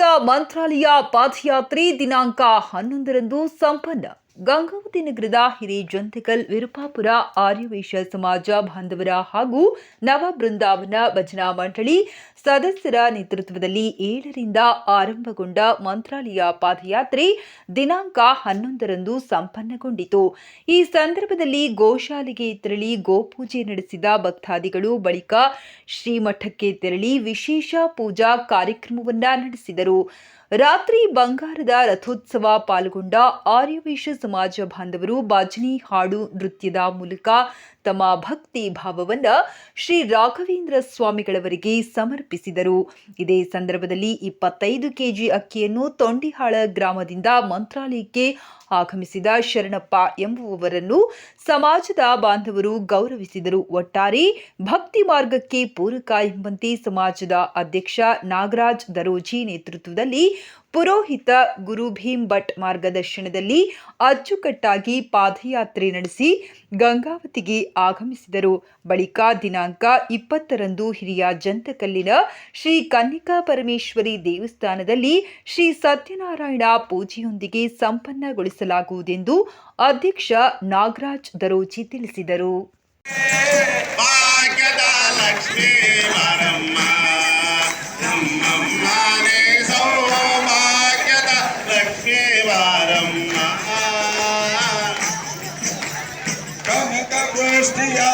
ಮಂತ್ರಾಲಯ ಪಾದಯಾತ್ರೆ ದಿನಾಂಕ ಹನ್ನೊಂದರಂದು ಸಂಪನ್ನ. ಗಂಗಾವತಿ ನಗರದ ಹಿರೇಜಂತಿಕಲ್ ವಿರುಪಾಪುರ ಆರ್ಯವೈಶ್ಯ ಸಮಾಜ ಬಾಂಧವರ ಹಾಗೂ ನವ ಬೃಂದಾವನ ಭಜನಾ ಮಂಡಳಿ ಸದಸ್ಯರ ನೇತೃತ್ವದಲ್ಲಿ ಏಳರಿಂದ ಆರಂಭಗೊಂಡ ಮಂತ್ರಾಲಯ ಪಾದಯಾತ್ರೆ ದಿನಾಂಕ ಹನ್ನೊಂದರಂದು ಸಂಪನ್ನಗೊಂಡಿತು. ಈ ಸಂದರ್ಭದಲ್ಲಿ ಗೋಶಾಲೆಗೆ ತೆರಳಿ ಗೋಪೂಜೆ ನಡೆಸಿದ ಭಕ್ತಾದಿಗಳು ಬಳಿಕ ಶ್ರೀಮಠಕ್ಕೆ ತೆರಳಿ ವಿಶೇಷ ಪೂಜಾ ಕಾರ್ಯಕ್ರಮವನ್ನ ನಡೆಸಿದರು. ರಾತ್ರಿ ಬಂಗಾರದ ರಥೋತ್ಸವ ಪಾಲ್ಗೊಂಡ ಆರ್ಯವೇಶ ಸಮಾಜ ಬಾಂಧವರು ಭಜನೆ ಹಾಡು ನೃತ್ಯದ ಮೂಲಕ ತಮ್ಮ ಭಕ್ತಿ ಭಾವವನ್ನ ಶ್ರೀ ರಾಘವೇಂದ್ರ ಸ್ವಾಮಿಗಳವರಿಗೆ ಸಮರ್ಪಿಸಿದರು. ಇದೇ ಸಂದರ್ಭದಲ್ಲಿ ಇಪ್ಪತ್ತೈದು ಕೆಜಿ ಅಕ್ಕಿಯನ್ನು ತೊಂಡಿಹಾಳ ಗ್ರಾಮದಿಂದ ಮಂತ್ರಾಲಯಕ್ಕೆ ಆಗಮಿಸಿದ ಶರಣಪ್ಪ ಎಂಬುವವರನ್ನು ಸಮಾಜದ ಬಾಂಧವರು ಗೌರವಿಸಿದರು. ಒಟ್ಟಾರೆ ಭಕ್ತಿ ಮಾರ್ಗಕ್ಕೆ ಪೂರಕ ಎಂಬಂತೆ ಸಮಾಜದ ಅಧ್ಯಕ್ಷ ನಾಗರಾಜ್ ದರೋಜಿ ನೇತೃತ್ವದಲ್ಲಿ ಪುರೋಹಿತ ಗುರು ಭೀಮ್ ಭಟ್ ಮಾರ್ಗದರ್ಶನದಲ್ಲಿ ಅಚ್ಚುಕಟ್ಟಾಗಿ ಪಾದಯಾತ್ರೆ ನಡೆಸಿ ಗಂಗಾವತಿಗೆ ಆಗಮಿಸಿದರು. ಬಳಿಕ ದಿನಾಂಕ ಇಪ್ಪತ್ತರಂದು ಹಿರಿಯ ಜಂತಕಲ್ಲಿನ ಶ್ರೀ ಕನ್ನಿಕಾ ಪರಮೇಶ್ವರಿ ದೇವಸ್ಥಾನದಲ್ಲಿ ಶ್ರೀ ಸತ್ಯನಾರಾಯಣ ಪೂಜೆಯೊಂದಿಗೆ ಸಂಪನ್ನಗೊಳಿಸಲಾಗುವುದೆಂದು ಅಧ್ಯಕ್ಷ ನಾಗರಾಜ್ ದರೋಜಿ ತಿಳಿಸಿದರು. సృష్టియా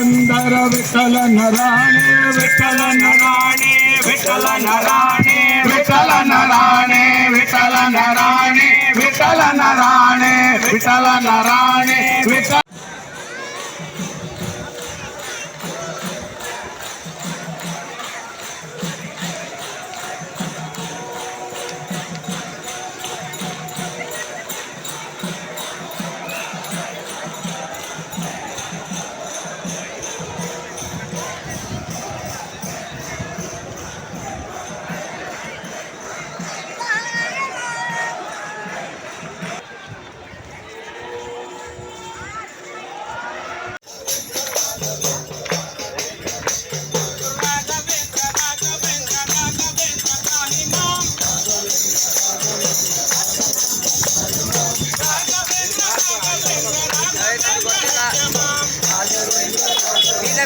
అందర విఠల నరాణి విఠల నరాణి విఠల నరాణి విఠల నరాణి విఠల నరాణి విఠల నరాణి విఠల నరాణి.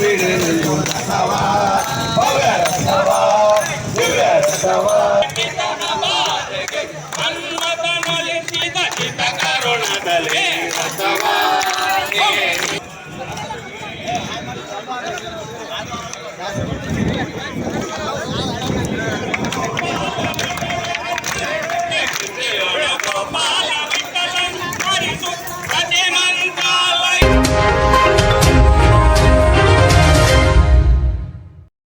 ಬಿಡು ರಥವ ಭವ್ಯ ರಥವ ದಿವ್ಯ